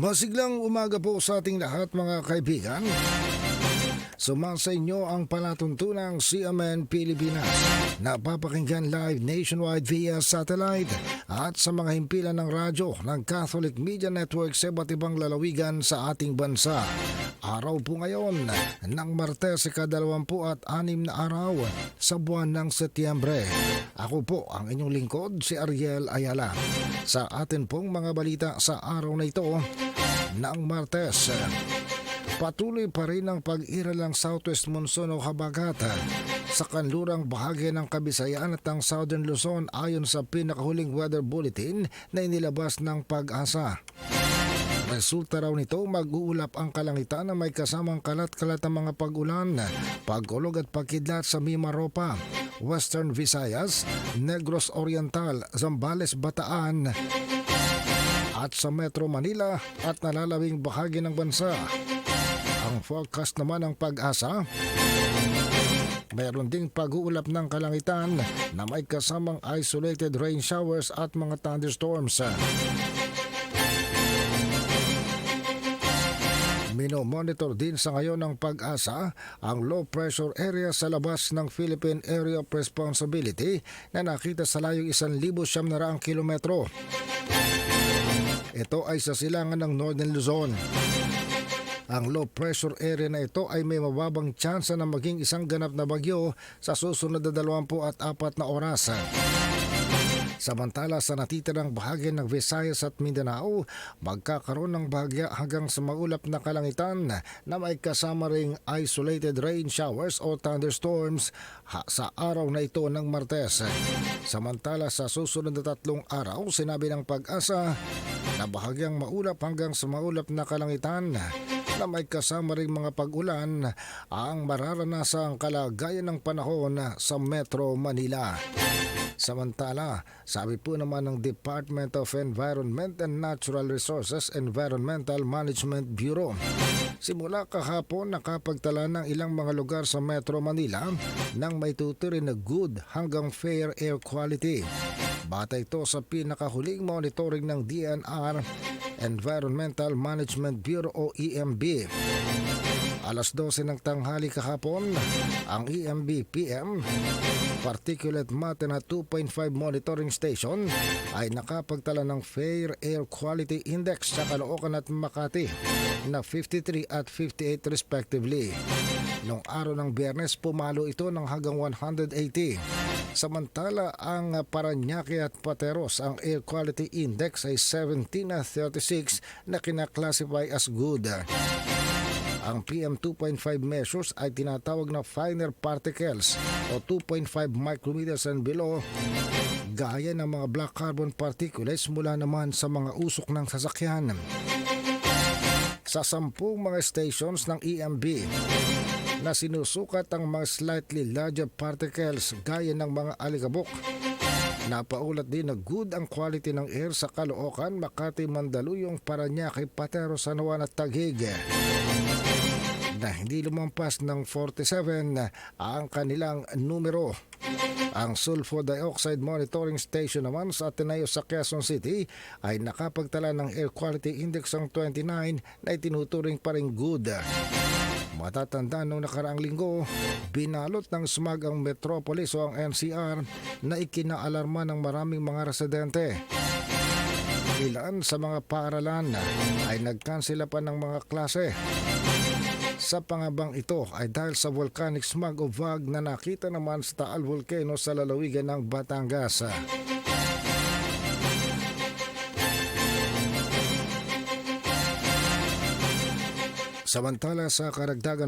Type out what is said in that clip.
Masiglang umaga po sa ating lahat mga kaibigan. Sumasa inyo ang palatuntunang CMN Pilipinas. Napapakinggan live nationwide via satellite at sa mga himpilan ng radyo ng Catholic Media Network sa iba't ibang lalawigan sa ating bansa. Araw po ngayon ng Martes ikadalawampu at anim na araw sa buwan ng Setyembre. Ako po ang inyong lingkod si Ariel Ayala. Sa atin pong mga balita sa araw na ito ng Martes. Patuloy pa rin ang pag-iral ng Southwest Monsoon o Habagat sa kanlurang bahagi ng Kabisayan at ang Southern Luzon ayon sa pinakahuling weather bulletin na inilabas ng pag-asa. Resulta raw nito mag-uulap ang kalangitan na may kasamang kalat-kalat ang mga pag-ulan, pagkulog at pagkidlat sa Mimaropa, Western Visayas, Negros Oriental, Zambales, Bataan, at sa Metro Manila at nalalawing bahagi ng bansa. Ang forecast naman ng pag-asa, mayroon ding pag-uulap ng kalangitan na may kasamang isolated rain showers at mga thunderstorms. Minomonitor din sa ngayon ng pag-asa ang low pressure area sa labas ng Philippine Area of Responsibility na nakita sa layong 1,000 kilometro. Ito ay sa silangan ng Northern Luzon. Ang low pressure area na ito ay may mababang tsansa na maging isang ganap na bagyo sa susunod na 24 na oras. Samantala sa natitirang bahagi ng Visayas at Mindanao, magkakaroon ng bahagya hanggang sa maulap na kalangitan na may kasama ring isolated rain showers o thunderstorms sa araw na ito ng Martes. Samantala sa susunod na tatlong araw, sinabi ng pag-asa na bahagyang maulap hanggang sa maulap na kalangitan na may kasama ring mga pag-ulan ang mararanasang kalagayan ng panahon sa Metro Manila. Samantala, sabi po naman ng Department of Environment and Natural Resources Environmental Management Bureau. Simula kahapon nakapagtala ng ilang mga lugar sa Metro Manila ng may tuturin na good hanggang fair air quality. Bata ito sa pinakahuling monitoring ng DNR Environmental Management Bureau o EMB. Alas 12 ng tanghali kahapon, ang EMB PM Particulate Matter na 2.5 monitoring station ay nakapagtala ng Fair Air Quality Index sa Caloocan at Makati na 53 at 58 respectively. Noong araw ng biyernes, pumalo ito ng hanggang 180. Samantala, ang Paranaque at Pateros, ang Air Quality Index ay 17 at 36 na kinaklasify as good. Ang PM2.5 measures ay tinatawag na finer particles o 2.5 micrometers and below gaya ng mga black carbon particulates mula naman sa mga usok ng sasakyan. Sa sampung mga stations ng EMB na sinusukat ang mga slightly larger particles gaya ng mga alikabok Napaulat din na good ang quality ng air sa Caloocan, Makati, Mandaluyong, Paranaque, Patero, San Juan at Taguig na hindi lumampas ng 47 ang kanilang numero. Ang Sulfur Dioxide Monitoring Station naman sa Ateneo sa Quezon City ay nakapagtala ng Air Quality Index ng 29 na itinuturing pa rin good. Matatanda noong nakaraang linggo, binalot ng smog ang Metropolis o ang NCR na ikinaalarma ng maraming mga residente. Ilan sa mga paaralan ay nagkansela pa ng mga klase. Sa pangabang ito ay dahil sa volcanic smog o VAG na nakita naman sa Taal Volcano sa lalawigan ng Batangas. Samantala sa karagdagan